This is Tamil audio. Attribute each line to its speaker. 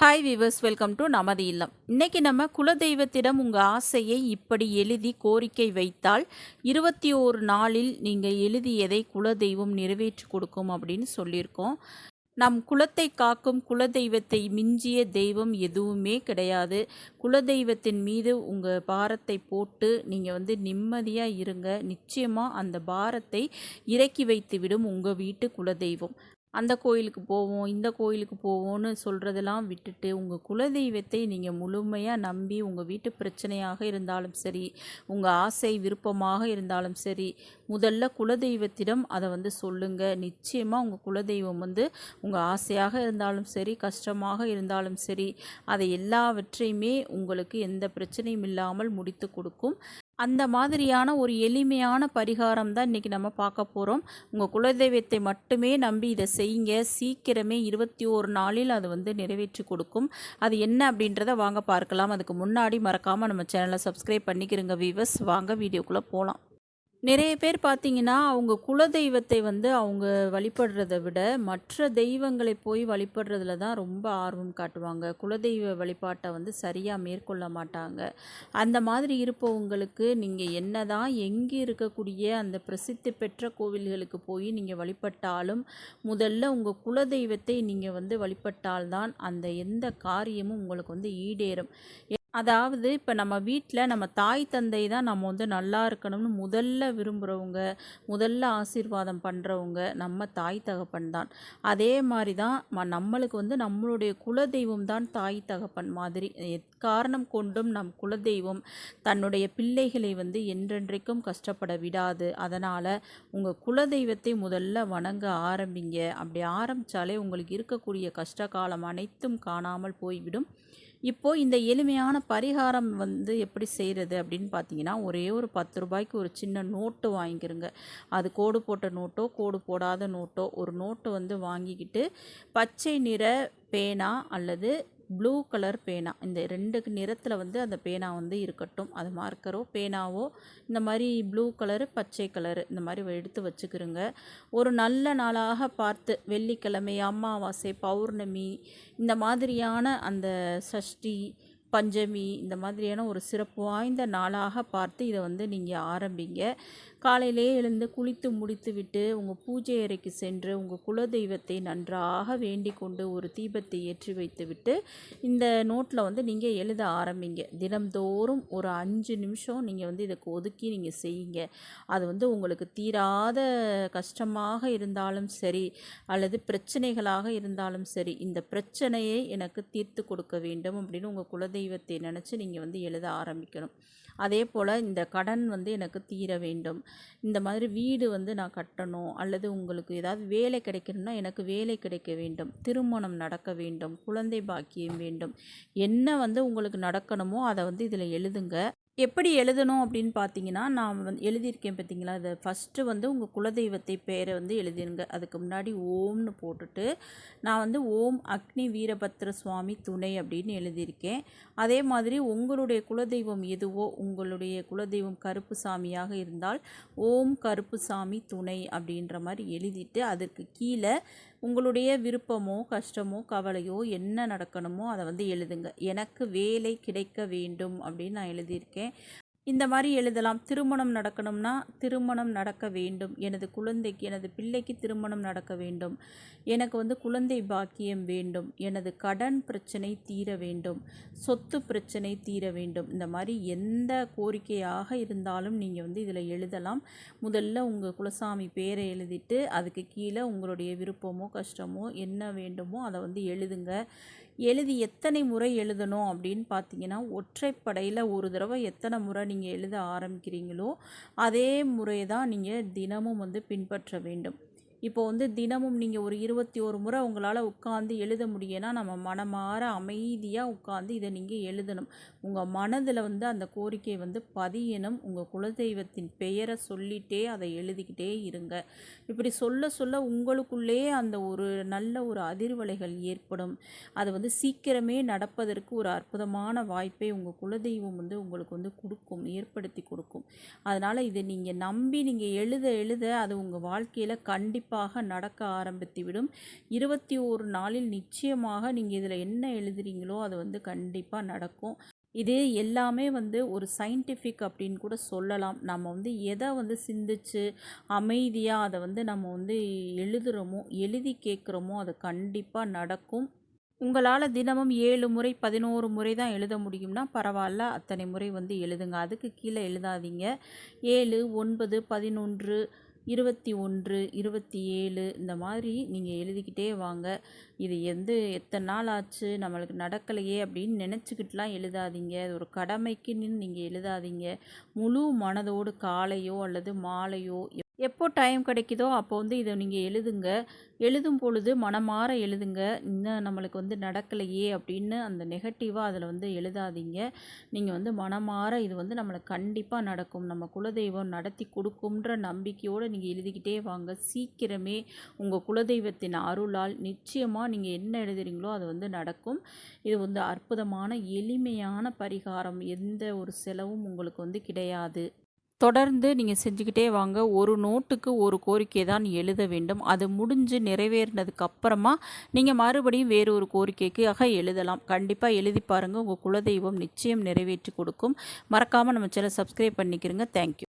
Speaker 1: ஹாய் வீவர்ஸ் வெல்கம் டு நமது இல்லம். இன்னைக்கு நம்ம குலதெய்வத்திடம் உங்கள் ஆசையை இப்படி எழுதி கோரிக்கை வைத்தால் இருபத்தி ஓரு நாளில் நீங்கள் எழுதியதை குலதெய்வம் நிறைவேற்றி கொடுக்கும் அப்படின்னு சொல்லியிருக்கோம். நம் குலத்தை காக்கும் குலதெய்வத்தை மிஞ்சிய தெய்வம் எதுவுமே கிடையாது. குலதெய்வத்தின் மீது உங்கள் பாரத்தை போட்டு நீங்கள் வந்து நிம்மதியாக இருங்க. நிச்சயமாக அந்த பாரத்தை இறக்கி வைத்துவிடும் உங்கள் வீட்டு குலதெய்வம். அந்த கோயிலுக்கு போவோம் இந்த கோயிலுக்கு போவோம்னு சொல்கிறதெல்லாம் விட்டுட்டு உங்கள் குலதெய்வத்தை நீங்கள் முழுமையாக நம்பி உங்கள் வீட்டு பிரச்சனையாக இருந்தாலும் சரி உங்கள் ஆசை விருப்பமாக இருந்தாலும் சரி முதல்ல குலதெய்வத்திடம் அதை வந்து சொல்லுங்கள் நிச்சயமாக உங்கள் குலதெய்வம் வந்து உங்கள் ஆசையாக இருந்தாலும் சரி கஷ்டமாக இருந்தாலும் சரி அதை எல்லாவற்றையுமே உங்களுக்கு எந்த பிரச்சனையும் இல்லாமல் முடித்து கொடுக்கும். அந்த மாதிரியான ஒரு எளிமையான பரிகாரம் தான் இன்றைக்கி நம்ம பார்க்க போகிறோம் உங்கள் குலதெய்வத்தை மட்டுமே நம்பி இதை செய்யுங்க. சீக்கிரமே இருபத்தி ஓரு நாளில் அது வந்து நிறைவேற்றி கொடுக்கும். அது என்ன அப்படின்றத வாங்க பார்க்கலாம். அதுக்கு முன்னாடி மறக்காமல் நம்ம சேனலை சப்ஸ்கிரைப் பண்ணிக்கிறோங்க வீவர்ஸ் வாங்க வீடியோக்குள்ளே போகலாம் நிறைய பேர் பார்த்தீங்கன்னா அவங்க குலதெய்வத்தை வந்து அவங்க வழிபடுறத விட மற்ற தெய்வங்களை போய் வழிபடுறதுல தான் ரொம்ப ஆர்வம் காட்டுவாங்க. குலதெய்வ வழிபாட்டை வந்து சரியாக மேற்கொள்ள மாட்டாங்க. அந்த மாதிரி இருப்பவங்களுக்கு நீங்கள் என்ன தான் எங்கே இருக்கக்கூடிய அந்த பிரசித்தி பெற்ற கோவில்களுக்கு போய் நீங்கள் வழிபட்டாலும் முதல்ல உங்கள் குலதெய்வத்தை நீங்கள் வந்து வழிபட்டால்தான் அந்த எந்த காரியமும் உங்களுக்கு வந்து ஈடேறும். அதாவது இப்போ நம்ம வீட்டில் நம்ம தாய் தந்தை தான் நம்ம வந்து நல்லா இருக்கணும்னு முதல்ல விரும்புகிறவங்க முதல்ல ஆசீர்வாதம் பண்ணுறவங்க நம்ம தாய் தகப்பன் தான். அதே மாதிரி தான் ம நம்மளுக்கு வந்து நம்மளுடைய குலதெய்வம் தான் தாய் தகப்பன் மாதிரி. எக்காரணம் கொண்டும் நம் குலதெய்வம் தன்னுடைய பிள்ளைகளை வந்து என்றென்றைக்கும் கஷ்டப்பட விடாது. அதனால் உங்கள் குலதெய்வத்தை முதல்ல வணங்க ஆரம்பிங்க. அப்படி ஆரம்பித்தாலே உங்களுக்கு இருக்கக்கூடிய கஷ்ட காலம் அனைத்தும் காணாமல் போய்விடும். இப்போது இந்த எளிமையான பரிகாரம் வந்து எப்படி செய்கிறது அப்படின்னு பார்த்தீங்கன்னா ஒரே ஒரு பத்து ரூபாய்க்கு ஒரு சின்ன நோட்டு வாங்கிக்கிறங்க. அது கோடு போட்ட நோட்டோ கோடு போடாத நோட்டோ ஒரு நோட்டு வந்து வாங்கிக்கிட்டு பச்சை நிற பேனா அல்லது ப்ளூ கலர் பேனா இந்த ரெண்டு நிறத்தில் வந்து அந்த பேனா வந்து இருக்கட்டும். அது மார்க்கரோ பேனாவோ இந்த மாதிரி ப்ளூ கலரு பச்சை கலரு இந்த மாதிரி எடுத்து வச்சுக்கிறோங்க. ஒரு நல்ல நாளாக பார்த்து வெள்ளிக்கிழமை அமாவாசை பௌர்ணமி இந்த மாதிரியான அந்த சஷ்டி பஞ்சமி இந்த மாதிரியான ஒரு சிறப்பு வாய்ந்த நாளாக பார்த்து இதை வந்து நீங்கள் ஆரம்பிங்க. காலையிலே எழுந்து குளித்து முடித்து விட்டு உங்கள் பூஜை அறைக்கு சென்று உங்கள் குலதெய்வத்தை நன்றாக வேண்டிக் கொண்டு ஒரு தீபத்தை ஏற்றி வைத்து விட்டு இந்த நோட்டில் வந்து நீங்கள் எழுத ஆரம்பிங்க. தினம்தோறும் ஒரு அஞ்சு நிமிஷம் நீங்கள் வந்து இதுக்கு ஒதுக்கி நீங்கள் செய்யுங்க. அது வந்து உங்களுக்கு தீராத கஷ்டமாக இருந்தாலும் சரி அல்லது பிரச்சனைகளாக இருந்தாலும் சரி இந்த பிரச்சனையை எனக்கு தீர்த்து கொடுக்க வேண்டும் அப்படின்னு உங்கள் குலதெய்வம் குலதெய்வத்தை நினச்சி நீங்கள் வந்து எழுத ஆரம்பிக்கணும். அதே போல் இந்த கடன் வந்து எனக்கு தீர வேண்டும். இந்த மாதிரி வீடு வந்து நான் கட்டணும். அல்லது உங்களுக்கு ஏதாவது வேலை கிடைக்கணும்னா எனக்கு வேலை கிடைக்க வேண்டும். திருமணம் நடக்க வேண்டும். குழந்தை பாக்கியம் வேண்டும். என்ன வந்து உங்களுக்கு நடக்கணுமோ அதை வந்து இதில் எழுதுங்க. எப்படி எழுதணும் அப்படின்னு பார்த்தீங்கன்னா நான் வந்து எழுதியிருக்கேன் பார்த்தீங்களா? அதை ஃபஸ்ட்டு வந்து உங்கள் குலதெய்வத்தை பேரை வந்து எழுதிருங்க. அதுக்கு முன்னாடி ஓம்னு போட்டுட்டு நான் வந்து ஓம் அக்னி வீரபத்ர சுவாமி துணை அப்படின்னு எழுதியிருக்கேன். அதே மாதிரி உங்களுடைய குலதெய்வம் எதுவோ உங்களுடைய குலதெய்வம் கருப்பு சாமியாக இருந்தால் ஓம் கருப்பு சாமி துணை அப்படின்ற மாதிரி எழுதிட்டு அதற்கு கீழே உங்களுடைய விருப்பமோ கஷ்டமோ கவலையோ என்ன நடக்கணுமோ அதை வந்து எழுதுங்க. எனக்கு வேலை கிடைக்க வேண்டும் அப்படின்னு நான் எழுதியிருக்கேன். இந்த மாதிரி எழுதலாம். திருமணம் நடக்கணும்னா திருமணம் நடக்க வேண்டும். எனது குழந்தைக்கு எனது பிள்ளைக்கு திருமணம் நடக்க வேண்டும். எனக்கு வந்து குழந்தை பாக்கியம் வேண்டும். எனது கடன் பிரச்சனை தீர வேண்டும். சொத்து பிரச்சனை தீர வேண்டும். இந்த மாதிரி எந்த கோரிக்கையாக இருந்தாலும் நீங்கள் வந்து இதில் எழுதலாம். முதல்ல உங்கள் குலசாமி பேரை எழுதிட்டு அதுக்கு கீழே உங்களுடைய விருப்பமோ கஷ்டமோ என்ன வேண்டுமோ அதை வந்து எழுதுங்க. எழுதி எத்தனை முறை எழுதணும் அப்படின்னு பார்த்தீங்கன்னா ஒற்றைப்படையில் ஒரு தடவை எத்தனை முறை நீங்கள் எழுத ஆரம்பிக்கிறீங்களோ அதே முறை தான் நீங்கள் தினமும் வந்து பின்பற்ற வேண்டும். இப்போ வந்து தினமும் நீங்கள் ஒரு இருபத்தி ஒரு முறை உங்களால் உட்காந்து எழுத முடியும்னா நம்ம மனமாற அமைதியாக உட்காந்து இதை நீங்கள் எழுதணும். உங்கள் மனதில் வந்து அந்த கோரிக்கை வந்து பதியணும். உங்கள் குலதெய்வத்தின் பெயரை சொல்லிட்டே அதை எழுதிக்கிட்டே இருங்க. இப்படி சொல்ல சொல்ல உங்களுக்குள்ளே அந்த ஒரு நல்ல ஒரு அதிர்வலைகள் ஏற்படும். அது வந்து சீக்கிரமே நடப்பதற்கு ஒரு அற்புதமான வாய்ப்பை உங்கள் குலதெய்வம் வந்து உங்களுக்கு வந்து கொடுக்கும் ஏற்படுத்தி கொடுக்கும். அதனால் இதை நீங்கள் நம்பி நீங்கள் எழுத எழுத அது உங்கள் வாழ்க்கையில் கண்டிப்பாக கண்டிப்பாக நடக்க ஆரம்பித்துவிடும். இருபத்தி ஒரு நாளில் நிச்சயமாக நீங்கள் இதில் என்ன எழுதுறீங்களோ அது வந்து கண்டிப்பாக நடக்கும். இது எல்லாமே வந்து ஒரு சயின்டிஃபிக் அப்படின்னு கூட சொல்லலாம். நம்ம வந்து எதை வந்து சிந்திச்சு அமைதியாக அதை வந்து நம்ம வந்து எழுதுகிறோமோ எழுதி கேட்குறோமோ அது கண்டிப்பாக நடக்கும். உங்களால் தினமும் ஏழு முறை பதினோரு முறை தான் எழுத முடியும்னா பரவாயில்ல அத்தனை முறை வந்து எழுதுங்க. அதுக்கு கீழே எழுதாதீங்க. ஏழு ஒன்பது பதினொன்று இருபத்தி ஒன்று இருபத்தி ஏழு இந்த மாதிரி நீங்கள் எழுதிக்கிட்டே வாங்க. இது எந்த எத்தனை நாள் ஆச்சு நம்மளுக்கு நடக்கலையே அப்படின்னு நினச்சிக்கிட்டுலாம் எழுதாதீங்க. அது ஒரு கடமைக்குன்னு நீங்கள் எழுதாதீங்க. முழு மனதோடு காலையோ அல்லது மாலையோ எப்போ டைம் கிடைக்குதோ அப்போ வந்து இதை நீங்கள் எழுதுங்க. எழுதும் பொழுது மனமாற எழுதுங்க. இன்னும் நம்மளுக்கு வந்து நடக்கலையே அப்படின்னு அந்த நெகட்டிவாக அதில் வந்து எழுதாதீங்க. நீங்கள் வந்து மனமாற இது வந்து நம்மளுக்கு கண்டிப்பாக நடக்கும். நம்ம குலதெய்வம் நடத்தி கொடுக்கும்ன்ற நம்பிக்கையோடு நீங்கள் எழுதிக்கிட்டே வாங்க. சீக்கிரமே உங்கள் குலதெய்வத்தின் அருளால் நிச்சயமாக நீங்கள் என்ன எழுதுறீங்களோ அது வந்து நடக்கும். இது வந்து அற்புதமான எளிமையான பரிகாரம். எந்த ஒரு செலவும் உங்களுக்கு வந்து கிடையாது. தொடர்ந்து நீங்கள் செஞ்சுக்கிட்டே வாங்க. ஒரு நோட்டுக்கு ஒரு கோரிக்கை தான் எழுத வேண்டும். அது முடிஞ்சு நிறைவேறினதுக்கு அப்புறமா நீங்கள் மறுபடியும் வேறு ஒரு கோரிக்கைக்காக எழுதலாம். கண்டிப்பாக எழுதி பாருங்கள் உங்கள் குலதெய்வம் நிச்சயம் நிறைவேற்றி கொடுக்கும். மறக்காமல் நம்ம சேனல் சப்ஸ்கிரைப் பண்ணிக்கிறங்க. தேங்க்யூ